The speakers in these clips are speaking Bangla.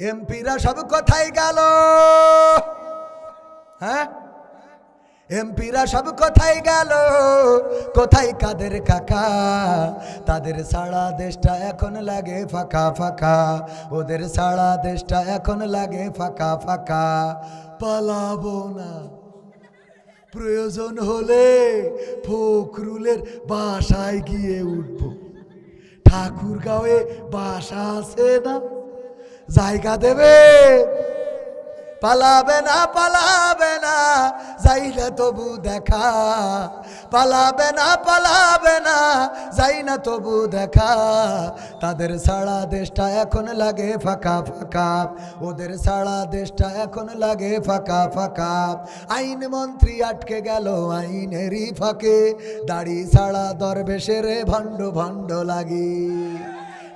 এমপিরা সব কোথায় গেল। হ্যাঁ? এমপিরা সব কোথায় গেল। কোথায় কাদের কাকা? তাদের সারা দেশটা এখন লাগে ফাঁকা ফাঁকা। ওদের সারা দেশটা এখন লাগে ফাঁকা ফাঁকা। পালাবো না। প্রয়োজন হলে ফখরুলের বাসায় গিয়ে উঠবো। ঠাকুর গাঁয়ে বাসা আছে না? জায়গা দেবে। পালাবে না পালাবে না, যাইলে তবু দেখা। পালাবে না পালাবে না যাই না তবু দেখা। তাদের সারা দেশটা এখন লাগে ফাঁকা ফাঁকা। ওদের সারা দেশটা এখন লাগে ফাঁকা ফাঁকা। আইন মন্ত্রী আটকে গেল আইনেরই ফাঁকে। দাড়ি সারা দরবেশের ভণ্ড ভণ্ড লাগে।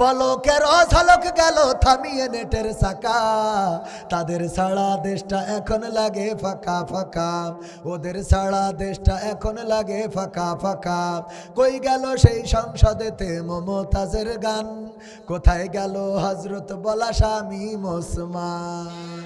পলকের অঝলক গেল থামিয়ে নেটের সাকা তাদের সারা দেশটা এখন লাগে ফাঁকা ফাঁকা। ওদের সারা দেশটা এখন লাগে ফাঁকা ফাঁকা। কই গেল সেই সংসদেতে মমতাজের গান? কোথায় গেল হজরত বলা স্বামী মোসমান?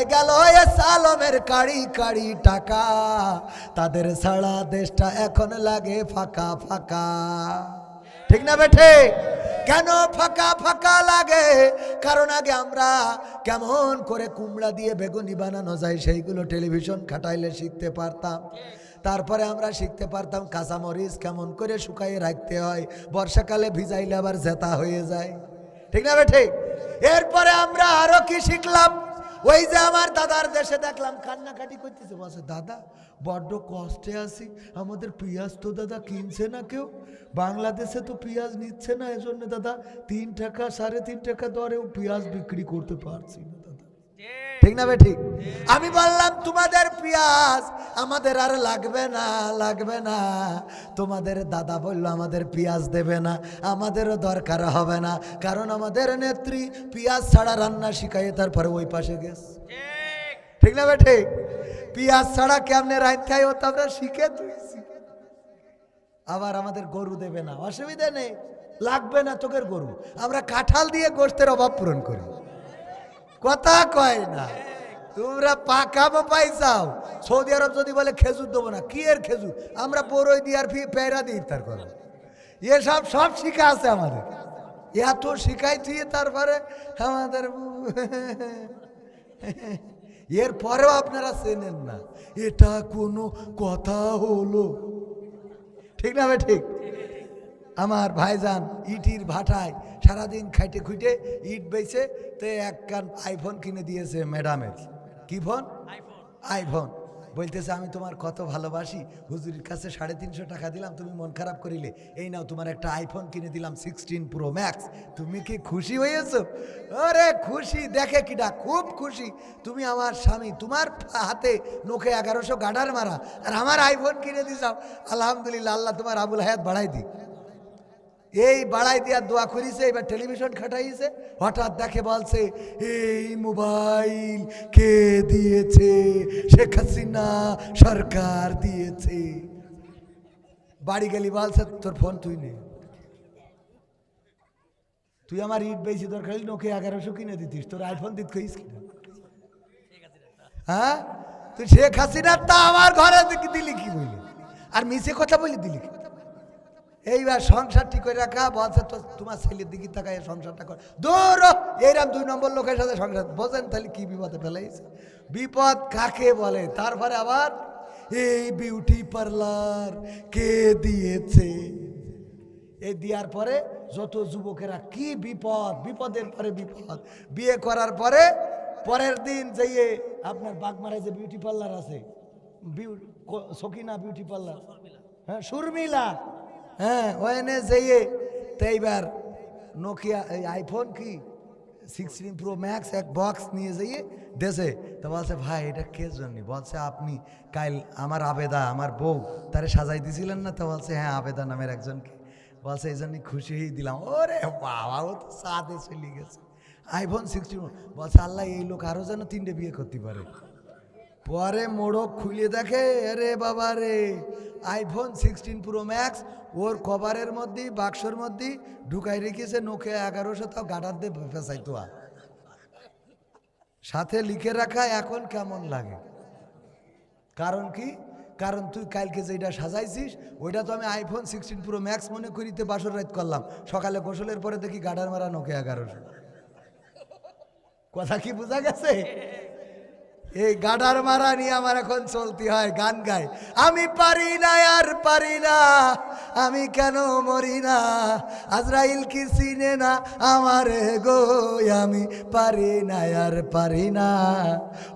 গেল সালমের কাড়ি কাড়ি টাকা। তাদের সারা দেশটা এখন লাগে ফাঁকা ফাঁকা। ঠিক না বেঠে? কেন ফাঁকা ফাঁকা লাগে? কারণ আগে আমরা কেমন করে কুমড়া দিয়ে বেগুনি বানানো যায়, সেইগুলো টেলিভিশন খাটাইলে শিখতে পারতাম। তারপরে আমরা শিখতে পারতাম কাঁচামরিচ কেমন করে শুকাইয়ে রাখতে হয়, বর্ষাকালে ভিজাইলে আবার জেতা হয়ে যায়। ঠিক না বেঠে? এরপরে আমরা আরও কি শিখলাম? ওই যে আমার দাদার দেশে দেখলাম কান্নাকাটি করতেছে। বসে দাদা, বড্ড কষ্টে আছি। আমাদের পেঁয়াজ তো দাদা কিনছে না কেউ। বাংলাদেশে তো পেঁয়াজ নিচ্ছে না। এজন্য দাদা তিন টাকা, সাড়ে তিন টাকা দরেও পেঁয়াজ বিক্রি করতে পারছি না। ঠিক না ঠিক? আমি বললাম, তোমাদের পেঁয়াজ আমাদের আর লাগবে না লাগবে না। তোমাদের দাদা বলল, আমাদের পেঁয়াজ দেবে না, আমাদেরও দরকার হবে না। কারণ আমাদের নেত্রী পেঁয়াজ ছাড়া রান্না শিখাইয়ে তারপরে ওই পাশে গেছে। ঠিক না ঠিক? পেঁয়াজ ছাড়া কেমনে রাইত খাই ও তো শিখে তুইছি আবার আমাদের গরু দেবে না, অসুবিধা নেই। লাগবে না তোকের গরু। আমরা কাঁঠাল দিয়ে গোষ্ঠের অভাব পূরণ করি। কথা কয় না। তোমরা পাকা পাইছাও সৌদি আরব যদি বলে খেজুর দেবো না, কি এর খেজুর? আমরা বড়ই দিয়ে আর ফি পেয়রা দিয়ে ইফতার করো এসব সব শিখা আছে আমাদের। এত শিখাই তারপরে আমাদের এর পরেও আপনারা চেনেন না। এটা কোনো কথা হলো। ঠিক না ভাই, ঠিক? আমার ভাইজান ইটির ভাটায় সারাদিন খাইটে খুঁটে ইট বেছে তে এক কান আইফোন কিনে দিয়েছে ম্যাডামের। কি ফোন? আইফোন। বলতেছে, আমি তোমার কত ভালোবাসি। হুজুরির কাছে সাড়ে তিনশো টাকা দিলাম, তুমি মন খারাপ করিলে। এই নাও, তোমার একটা আইফোন কিনে দিলাম, সিক্সটিন প্রো ম্যাক্স। তুমি কি খুশি হয়েছো? আরে, খুশি, দেখে কিটা খুব খুশি। তুমি আমার স্বামী, তোমার হাতে নোখে এগারোশো গাডার মারা, আর আমার আইফোন কিনে দিছাও আলহামদুলিল্লাহ, আল্লাহ তোমার আবুল হায়াত বাড়াই দিই এই বাড়াই দিয়া দোয়া করিছে, এবার টেলিভিশন খাটাইছে। হঠাৎ দেখে বলছে, এই মোবাইল কে দিয়েছে? শেখ হাসিনা সরকার দিয়েছে। বাড়ি গেলি বলছে, তোর ফোন তুই নে। তুই আমার ইট বেশি দরকার নোকে এগারোশো কিনে দিতিস। তোর আইফোন দিত কইস কিনা? হ্যাঁ? তুই শেখ হাসিনা তা আমার ঘরে দিলি কি বলি? আর মিছে কথা বলি দিলি কি? এইবার সংসার ঠিক করে রাখা বলছে তো তোমার ছেলের দিকে তাকায় সংসারটা কর। হ, এইরকম দুই নম্বর লোকের সাথে সংসার। বোঝেন তাহলে কি বিপদে ফেলাইছে? বিপদ কাকে বলে? তারপরে আবার এই বিউটি পার্লার কে দিয়েছে? এই দেওয়ার পরে যত যুবকেরা কি বিপদ? বিপদের পরে বিপদ। বিয়ে করার পরে পরের দিন যেয়ে আপনার বাগমারায় যে বিউটি পার্লার আছে সকিনা বিউটি পার্লার হ্যাঁ সুরমিলা হ্যাঁ ওখানে যেয়ে তো এইবার নোকিয়া এই আইফোন কি? সিক্সটিন প্রো ম্যাক্স এক বক্স নিয়ে যেয়ে দেশে। তো বলছে, ভাই, এটা কে জন্য? বলছে, আপনি কাল আমার আবেদা, আমার বউ, তারে সাজাই দিছিলেন না? তো বলছে হ্যাঁ আবেদা নামের একজনকে। বলছে, এই জন্য খুশি হয়ে দিলাম। ওরে বাবা, ও তো সাদে চলে গেছে। আইফোন সিক্সটিন বলছে, আল্লাহ, এই লোক আরও যেন তিনটে বিয়ে করতে পারে। পরে মোড়ক খুলে দেখে আরে বাবা রে আইফোন সিক্সটিন প্রো ম্যাক্স ওর কভারের মধ্যে বাক্সর মধ্যে ঢুকাই রেখেছে নোকে এগারোশো, তাও গাডার দিয়ে ফেসাইতো আর। সাথে লিখে রাখা, এখন কেমন লাগে? কারণ কি? কারণ তুই কালকে যেটা সাজাইছিস, ওইটা তো আমি আইফোন সিক্সটিন প্রো ম্যাক্স মনে করিতে বাসর রাত করলাম। সকালে গোসলের পরে দেখি গাডার মারা নোকে এগারোশো। কথা কি বোঝা গেছে? এই গাডার মারা নিয়ে আমার এখন চলতে হয়, গান গাই। আমি পারি না, আর পারি না, আমি কেন মরি না? আজরাইল কি চিনে না আমার গো? আমি পারি না, আর পারি না।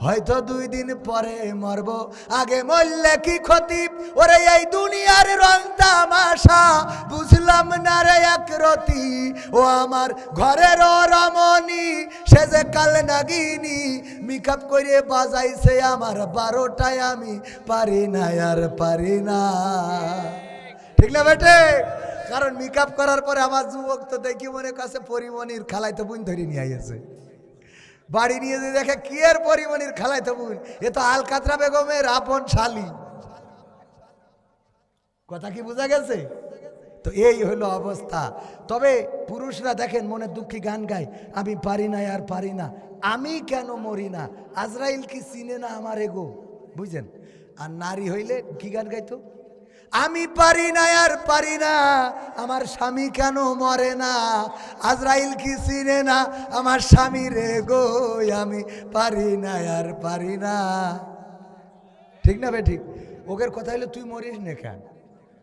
হয়তো দুই দিন পরে মরব, আগে মরলে কি ক্ষতি? ওরে এই দুনিয়ার রং তামাশা, বুঝলাম না রে এক রতি। ও আমার ঘরের রমণী, সে যে কাল নাগিনী মেকআপ করে বাজাইছে আমার বারোটায় আমি পারি না, আর পারি না। ঠিক না বেটে? কারণ মেকআপ করার পরে আমার যুবক তো দেখি মনে কাছে পরিমণির খালাইতে বোন ধরে নিয়ে আইছে বাড়ি নিয়ে যে দেখে কি এর পরিমণির খালাইতে বোন? এ তো আলকাতরা বেগমের আপন শালী। কথা কি বোঝা গেছে? তো এই হলো অবস্থা। তবে পুরুষরা দেখেন মনে দুঃখী গান গায়, আমি পারি না আর পারি না, আমি কেন মরি না? আজরাইল কি চিনে না আমার এগো বুঝছেন? আর নারী হইলে কি গান গাইতো? আমি পারি না আর পারি না, আমার স্বামী কেন মরে না? আজরাইল কি চিনে না আমার স্বামী রে গো আমি পারি না আর পারি না। ঠিক না বে ঠিক? ওকের কথা হলো তুই মরিস না কেন?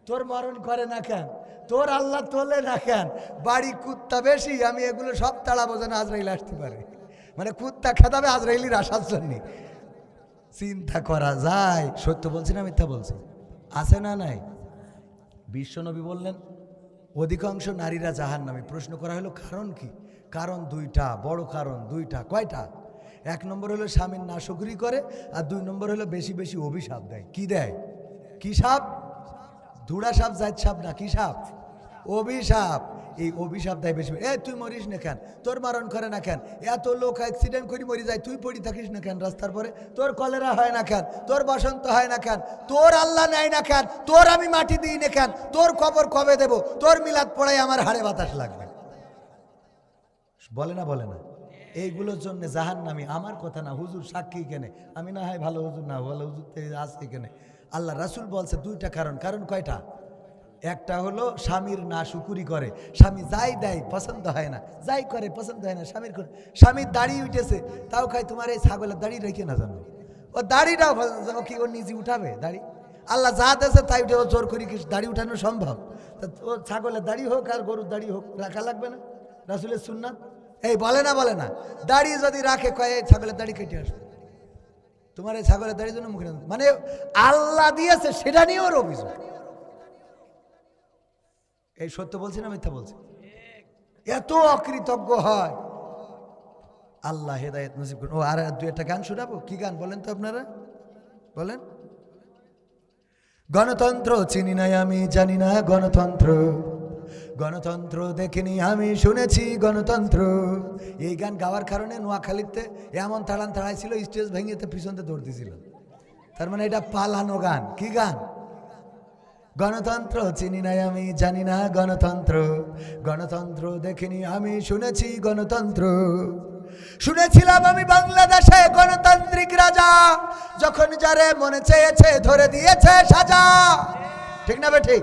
তোর মরণ করে না কেন? তোর আল্লাহ তোলে না কেন? বাড়ি কুত্তা বেশি, আমি এগুলো সব তাড়াবো যেন আজরাইল আসতে পারে। মানে কুত্তা খেতাবে আজরাইলির আসার জন্যে। চিন্তা করা যায়। সত্য বলছি না মিথ্যা বলছি? আছে না নাই? বিশ্বনবী বললেন, অধিকাংশ নারীরা জাহান নামে প্রশ্ন করা হলো, কারণ কি? কারণ দুইটা, বড় কারণ দুইটা। কয়টা? এক নম্বর হলো স্বামীর নাশকরি করে, আর দুই নম্বর হলো বেশি বেশি অভিশাপ দেয়। কি দেয়? কি সাপ? ধুড়া সাপ জাত সাপ না, কি সাপ? অভিশাপ। এই অভিশাপ দেয় বেশি এ, তুই মরিস না কেন? তোর মারণ করে না কেন? এত লোক অ্যাক্সিডেন্ট করে মরি যায়, তুই পড়ি থাকিস না কেন রাস্তার পরে? তোর কলেরা হয় না কেন? তোর বসন্ত হয় না কেন? তোর আল্লাহ নেয় না কেন? তোর আমি মাটি দিই না কেন? তোর কবর কবে দেব? তোর মিলাদ পড়াই আমার হাড়ে বাতাস লাগবে। বলে না বলে না। এইগুলোর জন্য জাহান নামি আমার কথা না, হুজুর সাক্ষী কেনে? আমি না হয় ভালো হুজুর না, ভালো হুজুর আছে কেনে? আল্লাহ রাসুল বলছে দুইটা কারণ। কারণ কয়টা? একটা হলো স্বামীর না শুকুরি করে। স্বামী যাই দেয়, পছন্দ হয় না। যাই করে, পছন্দ হয় না, স্বামীর করে। স্বামীর দাড়ি উঠেছে, তাও খাই তোমার এই ছাগলের দাড়ি রেখে না জানো? ও দাড়িটাও ও কি, ও নিজে উঠাবে দাড়ি? আল্লাহ যা দেশে তাই উঠে ও জোর করি কি দাড়ি উঠানো সম্ভব? তা ও ছাগলের দাড়ি হোক আর গরুর দাড়ি হোক, রাখা লাগবে না? রাসুলের সুন্নাত? এই বলে না বলে না। দাড়ি যদি রাখে, কয়ে ছাগলের দাড়ি কেটে আসবে। তোমার এই ছাগলের দাড়ির জন্য মুখে মানে আল্লাহ দিয়েছে, সেটা নিয়ে ওর অভিযোগ। এই সত্য বলছি না মিথ্যা বলছি? এত অকৃতজ্ঞ হয়। আল্লাহ হেদায়ত নসিব করুন। ও, আর দু একটা গান শোনাবো? কি গান বলেন তো আপনারা? বলেন। গণতন্ত্র চিনি নাই আমি, জানি না গণতন্ত্র। গণতন্ত্র দেখিনি, আমি শুনেছি গণতন্ত্র। এই গান গাওয়ার কারণে নোয়াখালীতে এমন তাড়ান তাড়াইছিল স্টেজ ভেঙেতে পিছনতে দৌড় দিছিল। তার মানে এটা পালানো গান। কি গান? গণতন্ত্র চিনি নাই আমি, জানি না গণতন্ত্র। গণতন্ত্র দেখিনি, আমি শুনেছি গণতন্ত্র। শুনেছিলাম আমি বাংলাদেশে গণতান্ত্রিক রাজা, যখন যারে মনে চেয়েছে ধরে দিয়েছে সাজা। ঠিক না বে ঠিক?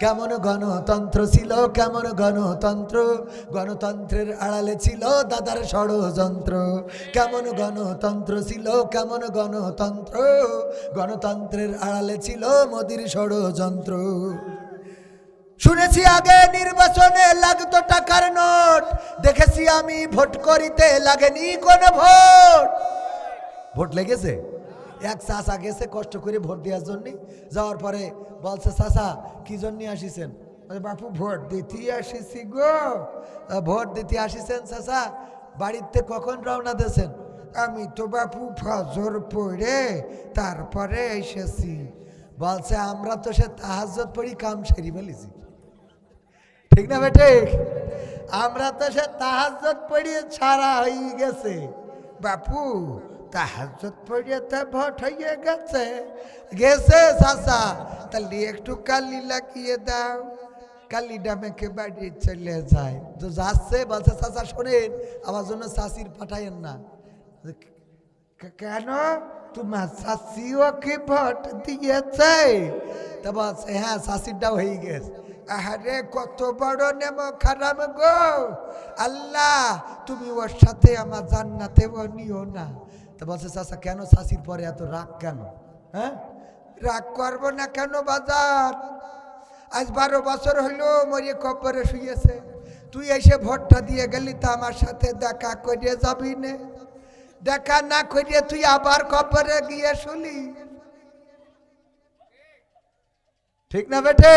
কেমন গণতন্ত্র ছিল, কেমন গণতন্ত্র? গণতন্ত্রের আড়ালে ছিল দাদার ষড়যন্ত্র। কেমন গণতন্ত্র ছিল, কেমন গণতন্ত্র? গণতন্ত্রের আড়ালে ছিল মোদির ষড়যন্ত্র। শুনেছি আগে নির্বাচনে লাগতো টাকার নোট। দেখেছি আমি ভোট করিতে লাগেনি কোন ভোট। ভোট লেগেছে? এক চাষা গেছে কষ্ট করে ভোট দেওয়ার জন্যে। যাওয়ার পরে বলছে চাষা কি জন্য আসিছেন? বাপু, ভোট দিতে আসিছি গো। ভোট দিতে আসিছেন চাষা বাড়িতে কখন রওনা দিয়েছেন? আমি তো বাপু ফজর পড়ে তারপরে এসেছি। বলছে, আমরা তো সে তাহাজত পড়ি, কাম সেরি ফেলেছি। ঠিক না বেটে আমরা তো সে তাহাজত পড়িয়ে ছাড়া হয়ে গেছে। বাপু তাহাজত পড়িয়ে তো ভোট হয়ে গেছে। গেছে চাষা তাহলে একটু কালি লাগিয়ে দাও। কালিটা মেখে বাড়ি চলে যায়। তো যাচ্ছে, বলছে চাষা শোনেন, আমার জন্য চাষির পাঠাইয়েন না। কেন? তোমার শাশিও কি ভোট দিয়েছে? তা বলছে হ্যাঁ শাশিরটাও হয়ে গেছে। আহারে, কত বড় নেম খারাপ গো। আল্লাহ, তুমি ওর সাথে আমার জান্নাতে নিও না। তা বলছে চাষা কেন শাশির পরে এত রাগ কেন? হ্যাঁ? রাগ করব না কেন বাজার? আজ বারো বছর হইল, মরিয়ে কবরে শুয়েছে তুই এসে ভোটটা দিয়ে গেলি তা আমার সাথে দেখা করে যাবি নে। দেখা না করিয়ে তুই আবার কবরে গিয়ে শুলি। ঠিক না বেটে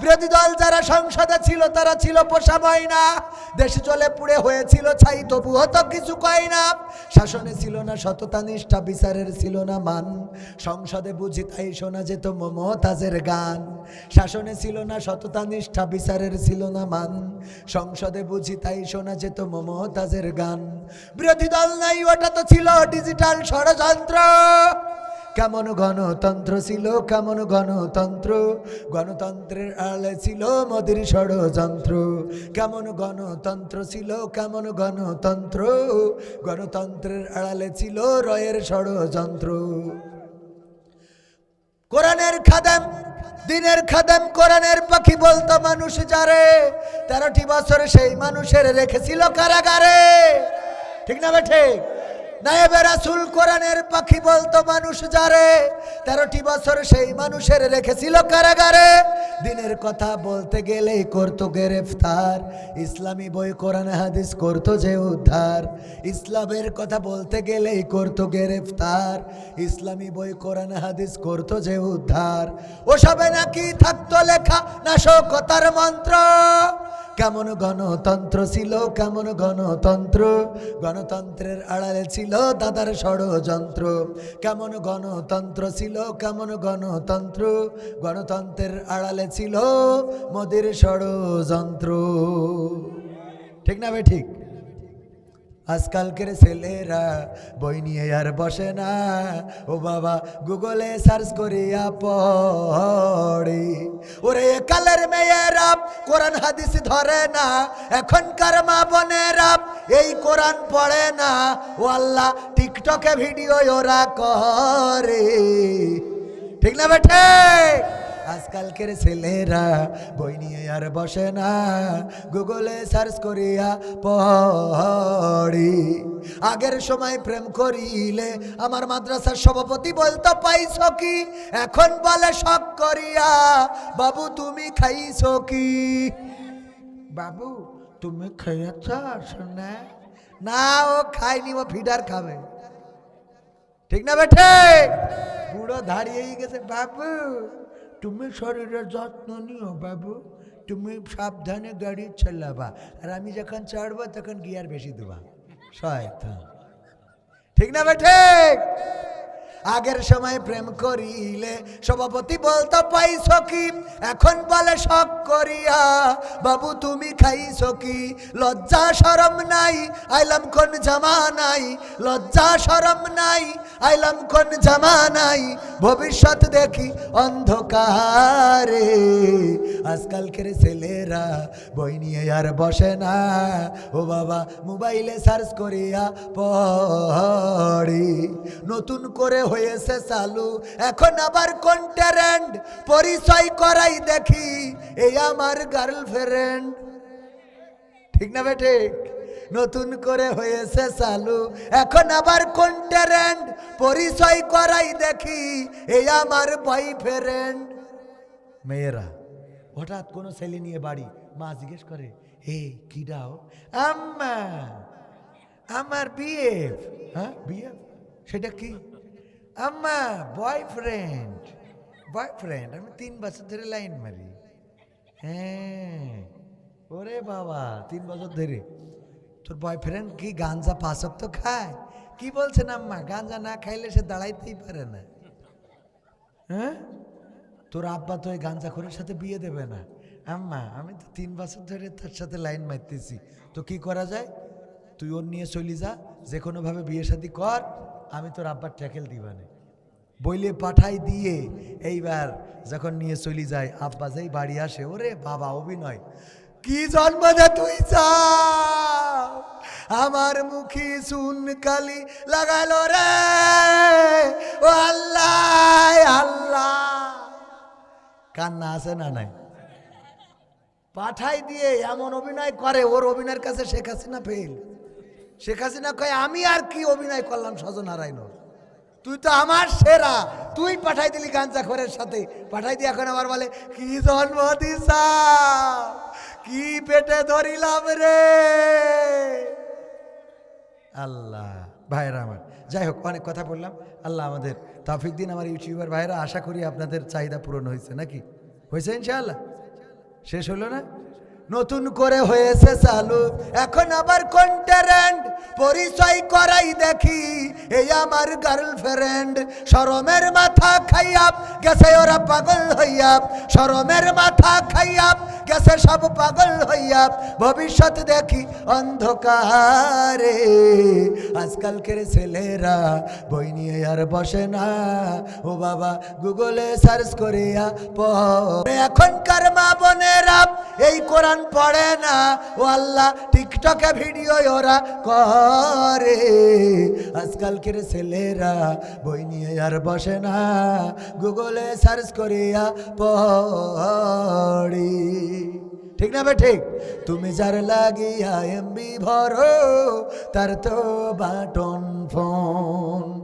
বিরোধী দল যারা সংসদে ছিল, তারা ছিল পোষা ময়না। দেশে চলে পুড়ে হয়েছিল ছাই, তবুও তো কিছু কয় না। শাসনে ছিল না সততা, নিষ্ঠা, বিচারের ছিল না মান। সংসদে বুঝি তাই শোনা যেত মমতাজের গান। শাসনে ছিল না সততা, নিষ্ঠা, বিচারের ছিল না মান। সংসদে বুঝি তাই শোনা যেত মমতাজের গান। বিরোধী দল নাই, ওটা তো ছিল ডিজিটাল ষড়যন্ত্র। কেমন গণতন্ত্র ছিল, কেমন গণতন্ত্র? গণতন্ত্রের আড়ালে ছিল মোদির ষড়যন্ত্র। কেমন গণতন্ত্র ছিল, কেমন গণতন্ত্র? গণতন্ত্রের আড়ালে ছিল রয়ের ষড়যন্ত্র। কোরআনের খাদেম, দিনের খাদেম, কোরআনের পাখি বলতো মানুষ যারে, তেরোটি বছর সেই মানুষের রেখেছিল কারাগারে। ঠিক না ঠিক? পাখি বলতো, মানুষ যারে তেরোটি বছর সেই মানুষের রেখেছিল কারাগারে। দিনের কথা বলতে গেলেই করতো গ্রেফতার। ইসলামী বই, কোরআন, হাদিস করতো যে উদ্ধার। ইসলামের কথা বলতে গেলেই করতো গ্রেফতার। ইসলামী বই, কোরআন, হাদিস করতো যে উদ্ধার। ওসবে নাকি থাকতো লেখা নাশকতার মন্ত্র। কেমন গণতন্ত্র ছিল, কেমন গণতন্ত্র? গণতন্ত্রের আড়ালে ছিল দাদার ষড়যন্ত্র। কেমন গণতন্ত্র ছিল, কেমন গণতন্ত্র? গণতন্ত্রের আড়ালে ছিল মোদির ষড়যন্ত্র। ঠিক না ভাই ঠিক? আজকালকের ছেলেরা বই নিয়ে আর বসে না। ও বাবা, গুগলে সার্চ করিয়া পড়ে। ওরে কালের মেয়েরা, কোরআন হাদিস ধরে না। এখনকার মা বোনেরা, এই কোরআন পড়ে না। ও আল্লাহ, টিকটকে ভিডিও ওরা করে। ঠিক না বেঠে? আজকালকের ছেলেরা বই নিয়ে আর বসে না। গুগলে সার্চ করিয়া পড়ি। আগের সময় প্রেম করিলে আমার মাদ্রাসার সভাপতি বলতো পাইছ কি? এখন বলে শখ করিয়া। বাবু তুমি খাইছ কি? বাবু তুমি খেয়েছ শোনা? না ও খায়নি ও ফিডার খাবে। ঠিক না বেঠে? বুড়ো দাঁড়িয়েই গেছে বাবু তুমি শরীরের যত্ন নিও বাবু। তুমি সাবধানে গাড়ি চালাবা। আর আমি যখন চড়বো, তখন গিয়ার বেশি দেবা। সহায়তা ঠিক না বেঠে আগের সময় প্রেম করিলে সভাপতি বলতো, পাইছ কি? এখন বলে শখ করিয়া। বাবু, তুমি খাইছ কি? লজ্জা সরম নাই, আইলাম কোন জামা নাই। লজ্জা সরম নাই, আইলাম কোন জামা নাই। ভবিষ্যৎ দেখি অন্ধকারে। আজকালকের ছেলেরা বই নিয়ে আর বসে না। ও বাবা, মোবাইলে সার্চ করিয়া পড়ি। নতুন করে হয়েছে চালু। এখন আবার কোন ট্যারেন্ট পরিচয় করাই দেখি, এই আমার গার্লফ্রেন্ড ঠিক না বেটে নতুন করে হয়েছে চালু। এখন আবার কোন ট্যারেন্ট পরিচয় করাই দেখি, এই আমার বয়ফ্রেন্ড মেয়েরা, হঠাৎ কোনো ছেলে নিয়ে বাড়ি, মা জিজ্ঞেস করে হে কি দাও? আম্মা, আমার বিএফ হ্যাঁ বিএফ সেটা কি? আম্মা বয়ফ্রেন্ড বয়ফ্রেন্ড আমি তিন বছর ধরে লাইন মারি। হ্যাঁ। ওরে বাবা, তিন বছর ধরে। তোর বয়ফ্রেন্ড কি গাঞ্জা পাশক তো খায়? কি বলছেন আম্মা? গাঞ্জা না খাইলে সে দাঁড়াইতেই পারে না। হ্যাঁ? তোর আব্বা তো ওই গাঞ্জা গাঞ্জাখোরের সাথে বিয়ে দেবে না। আম্মা, আমি তো তিন বছর ধরে তার সাথে লাইন মারতেছি। তো কি করা যায়? তুই ওর নিয়ে চলি যা যে কোনোভাবে বিয়ে শাদি কর। আমি তোর আব্বার ট্যাকেল দিবানে। বইলে পাঠাই দিয়ে এইবার যখন নিয়ে চলি যায়, আব্বা যেই বাড়ি আসে, ওরে বাবা, অভিনয়। কি জন্ম দে তুই আমার মুখে সুন কালি লাগালো রে। ও আল্লাহ আল্লাহ। কান্না আছে না নাই? পাঠাই দিয়ে এমন অভিনয় করে, ওর অভিনয়ের কাছে শেখ হাসিনা ফেল শেখ হাসিনা কয়, আমি আর কি অভিনয় করলাম সজন নারায়ণ তুই তো আমার সেরা। তুই পাঠাই দিলি গাঞ্জা খোরের সাথে। পাঠাই দিয়ে এখন আবার বলে, কি জন্ম দিসা কি পেটে ধরিলাম রে? আল্লাহ, ভাইরা আমার, যাই হোক, অনেক কথা বললাম। আল্লাহ আমাদের তাফিক দিন। আমার ইউটিউবার ভাইরা, আশা করি আপনাদের চাহিদা পূরণ হয়েছে, নাকি? হয়েছে ইনশাআল্লাহ? শেষ হলো না? নতুন করে হয়েছে চালু। এখন আবার কন্টারেন্ট পরিচয় করাই দেখি। এই আমার গার্লফ্রেন্ড সরমের মাথা খাইয়াপ গেছে ওরা পাগল হইয়াপ সরমের মাথা খাইয়াপ গেছে সব পাগল হইয়াপ ভবিষ্যৎ দেখি অন্ধকারে। আজকালকের ছেলেরা বই নিয়ে আর বসে না। ও বাবা, গুগলে সার্চ করিয়া এখনকার মা বোনেরা এই কোরআন পড়ে না। ও আল্লাহ, টিকটকে ভিডিও ওরা করে। আজকালকের ছেলেরা বই নিয়ে আর বসে না। গুগলে সার্চ করিয়া পড়ি। ঠিক না ভাই ঠিক? তুমি যার লাগিয়া এমবি ভরো, তার তো বাটন ফোন।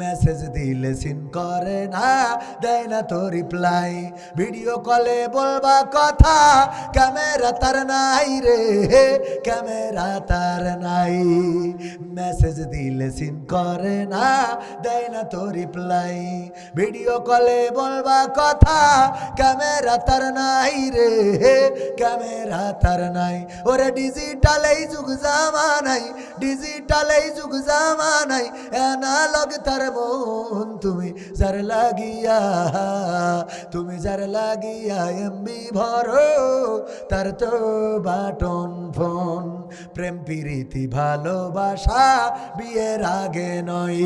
মেসেজ দিলে সিন করে না, দেয় না তো রিপ্লাই ভিডিও কলে বলবা কথা ক্যামেরা তার নাই রে ক্যামেরা তার নাই। মেসেজ দিলে সিন করে না, দেয় না তো রিপ্লাই ভিডিও কলে বলবা কথা ক্যামেরা তার নাই রে ক্যামেরা তার নাই। ওরে ডিজিটাল এই যুগ জামানাই ডিজিটাল এই যুগ জামানাই অ্যানালগ মাগ তার মন তুমি যার লাগিয়া, তুমি যার লাগিয়া এমবি ভরো, তার তো বাটন ফোন। প্রেম, প্রীতি, ভালোবাসা বিয়ের আগে নয়।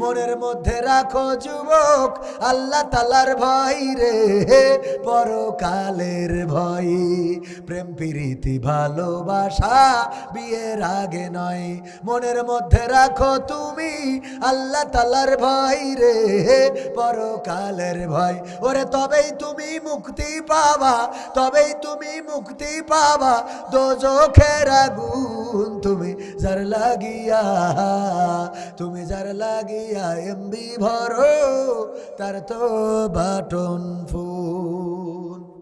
মনের মধ্যে রাখো যুবক, আল্লাহ তালার ভয় রে, পরকালের ভয়। প্রেম, প্রীতি, ভালোবাসা বিয়ের আগে নয়। মনের মধ্যে রাখো তুমি আল্লাহ তালার ভয় রে পরকালের ভয়। ওরে, তবেই তুমি মুক্তি পাবা, তবেই তুমি মুক্তি পাবা। দোজখের আগুন তুমি যার লাগিয়া, তুমি যার লাগিয়া এমবি ভরো, তার তো বাটন ফুল।